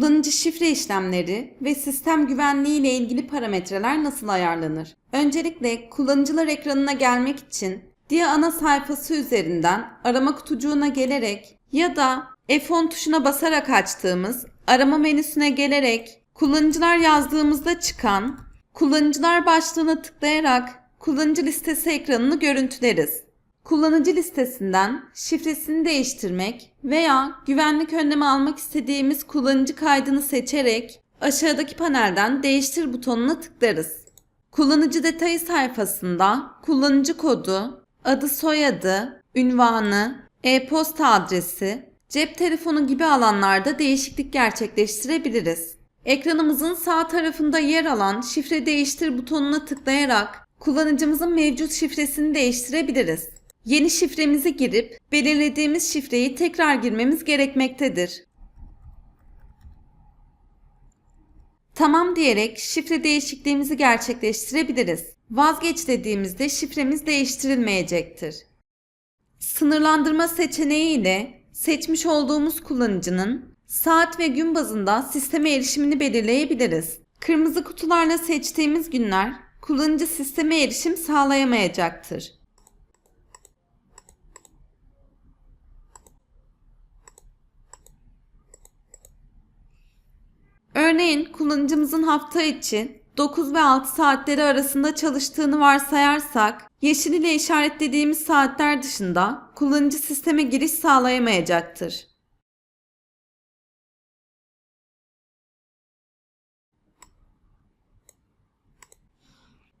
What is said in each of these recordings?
Kullanıcı şifre işlemleri ve sistem güvenliği ile ilgili parametreler nasıl ayarlanır? Öncelikle kullanıcılar ekranına gelmek için Dia ana sayfası üzerinden arama kutucuğuna gelerek ya da F10 tuşuna basarak açtığımız arama menüsüne gelerek kullanıcılar yazdığımızda çıkan kullanıcılar başlığına tıklayarak kullanıcı listesi ekranını görüntüleriz. Kullanıcı listesinden şifresini değiştirmek veya güvenlik önlemi almak istediğimiz kullanıcı kaydını seçerek aşağıdaki panelden değiştir butonuna tıklarız. Kullanıcı detayı sayfasında kullanıcı kodu, adı soyadı, ünvanı, e-posta adresi, cep telefonu gibi alanlarda değişiklik gerçekleştirebiliriz. Ekranımızın sağ tarafında yer alan şifre değiştir butonuna tıklayarak kullanıcımızın mevcut şifresini değiştirebiliriz. Yeni şifremizi girip belirlediğimiz şifreyi tekrar girmemiz gerekmektedir. Tamam diyerek şifre değişikliğimizi gerçekleştirebiliriz. Vazgeç dediğimizde şifremiz değiştirilmeyecektir. Sınırlandırma seçeneği ile seçmiş olduğumuz kullanıcının saat ve gün bazında sisteme erişimini belirleyebiliriz. Kırmızı kutularla seçtiğimiz günler kullanıcı sisteme erişim sağlayamayacaktır. Örneğin kullanıcımızın hafta için 9 ve 6 saatleri arasında çalıştığını varsayarsak, yeşil ile işaretlediğimiz saatler dışında kullanıcı sisteme giriş sağlayamayacaktır.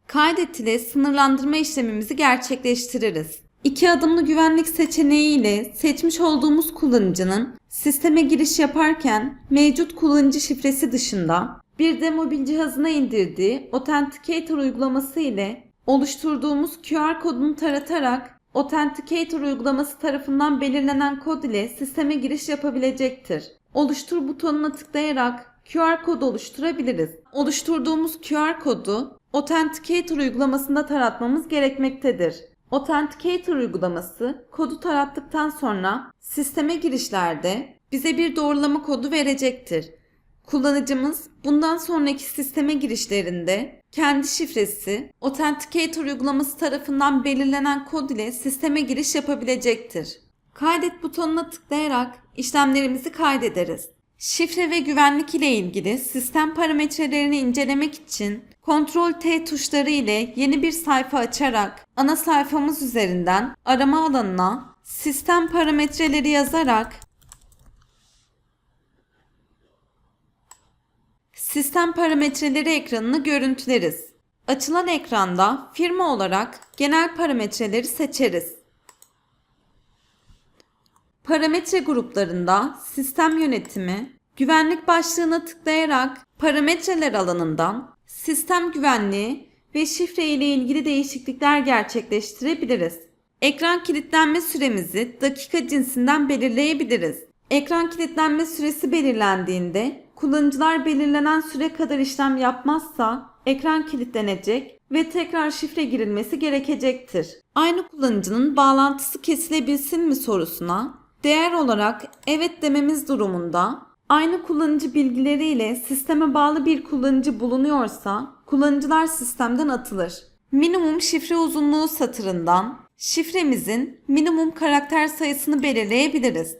Kaydet ile sınırlandırma işlemimizi gerçekleştiririz. İki adımlı güvenlik seçeneği ile seçmiş olduğumuz kullanıcının sisteme giriş yaparken mevcut kullanıcı şifresi dışında bir de mobil cihazına indirdiği Authenticator uygulaması ile oluşturduğumuz QR kodunu taratarak Authenticator uygulaması tarafından belirlenen kod ile sisteme giriş yapabilecektir. Oluştur butonuna tıklayarak QR kod oluşturabiliriz. Oluşturduğumuz QR kodu Authenticator uygulamasında taratmamız gerekmektedir. Authenticator uygulaması kodu tarattıktan sonra sisteme girişlerde bize bir doğrulama kodu verecektir. Kullanıcımız bundan sonraki sisteme girişlerinde kendi şifresi Authenticator uygulaması tarafından belirlenen kod ile sisteme giriş yapabilecektir. Kaydet butonuna tıklayarak işlemlerimizi kaydederiz. Şifre ve güvenlik ile ilgili sistem parametrelerini incelemek için Ctrl T tuşları ile yeni bir sayfa açarak ana sayfamız üzerinden arama alanına sistem parametreleri yazarak sistem parametreleri ekranını görüntüleriz. Açılan ekranda firma olarak genel parametreleri seçeriz. Parametre gruplarında sistem yönetimi, güvenlik başlığına tıklayarak parametreler alanından sistem güvenliği ve şifre ile ilgili değişiklikler gerçekleştirebiliriz. Ekran kilitlenme süremizi dakika cinsinden belirleyebiliriz. Ekran kilitlenme süresi belirlendiğinde kullanıcılar belirlenen süre kadar işlem yapmazsa ekran kilitlenecek ve tekrar şifre girilmesi gerekecektir. Aynı kullanıcının bağlantısı kesilebilsin mi sorusuna değer olarak evet dememiz durumunda aynı kullanıcı bilgileriyle sisteme bağlı bir kullanıcı bulunuyorsa kullanıcılar sistemden atılır. Minimum şifre uzunluğu satırından şifremizin minimum karakter sayısını belirleyebiliriz.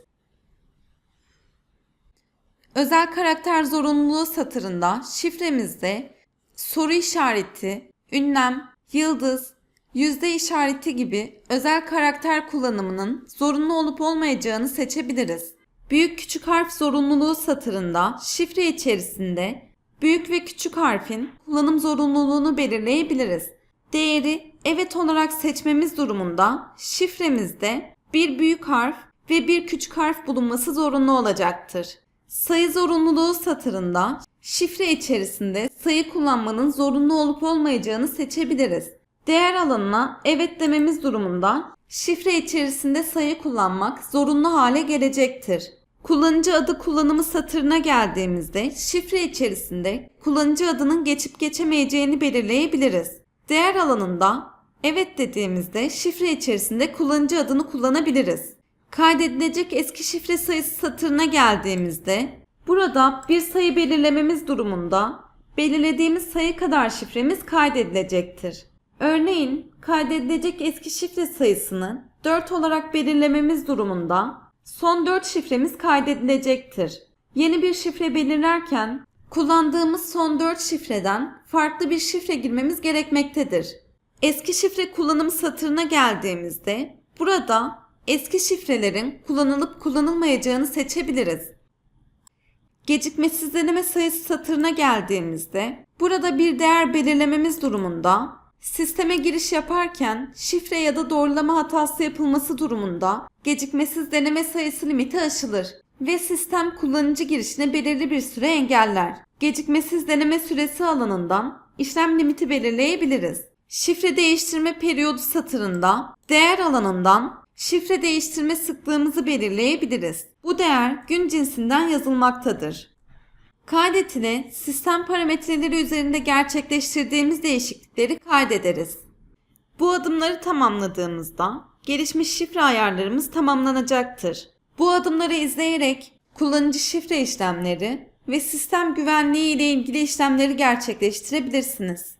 Özel karakter zorunluluğu satırında şifremizde soru işareti, ünlem, yıldız, yüzde işareti gibi özel karakter kullanımının zorunlu olup olmayacağını seçebiliriz. Büyük küçük harf zorunluluğu satırında şifre içerisinde büyük ve küçük harfin kullanım zorunluluğunu belirleyebiliriz. Değeri evet olarak seçmemiz durumunda şifremizde bir büyük harf ve bir küçük harf bulunması zorunlu olacaktır. Sayı zorunluluğu satırında şifre içerisinde sayı kullanmanın zorunlu olup olmayacağını seçebiliriz. Değer alanına evet dememiz durumunda şifre içerisinde sayı kullanmak zorunlu hale gelecektir. Kullanıcı adı kullanımı satırına geldiğimizde şifre içerisinde kullanıcı adının geçip geçemeyeceğini belirleyebiliriz. Değer alanında evet dediğimizde şifre içerisinde kullanıcı adını kullanabiliriz. Kaydedilecek eski şifre sayısı satırına geldiğimizde Burada bir sayı belirlememiz durumunda belirlediğimiz sayı kadar şifremiz kaydedilecektir. Örneğin kaydedilecek eski şifre sayısını 4 olarak belirlememiz durumunda son 4 şifremiz kaydedilecektir. Yeni bir şifre belirlerken kullandığımız son 4 şifreden farklı bir şifre girmemiz gerekmektedir. Eski şifre kullanım satırına geldiğimizde burada eski şifrelerin kullanılıp kullanılmayacağını seçebiliriz. Gecikmesiz deneme sayısı satırına geldiğimizde burada bir değer belirlememiz durumunda sisteme giriş yaparken şifre ya da doğrulama hatası yapılması durumunda gecikmesiz deneme sayısı limiti aşılır ve sistem kullanıcı girişine belirli bir süre engeller. Gecikmesiz deneme süresi alanından işlem limiti belirleyebiliriz. Şifre değiştirme periyodu satırında değer alanından şifre değiştirme sıklığımızı belirleyebiliriz. Bu değer gün cinsinden yazılmaktadır. Kaydet ile sistem parametreleri üzerinde gerçekleştirdiğimiz değişiklikleri kaydederiz. Bu adımları tamamladığımızda gelişmiş şifre ayarlarımız tamamlanacaktır. Bu adımları izleyerek kullanıcı şifre işlemleri ve sistem güvenliği ile ilgili işlemleri gerçekleştirebilirsiniz.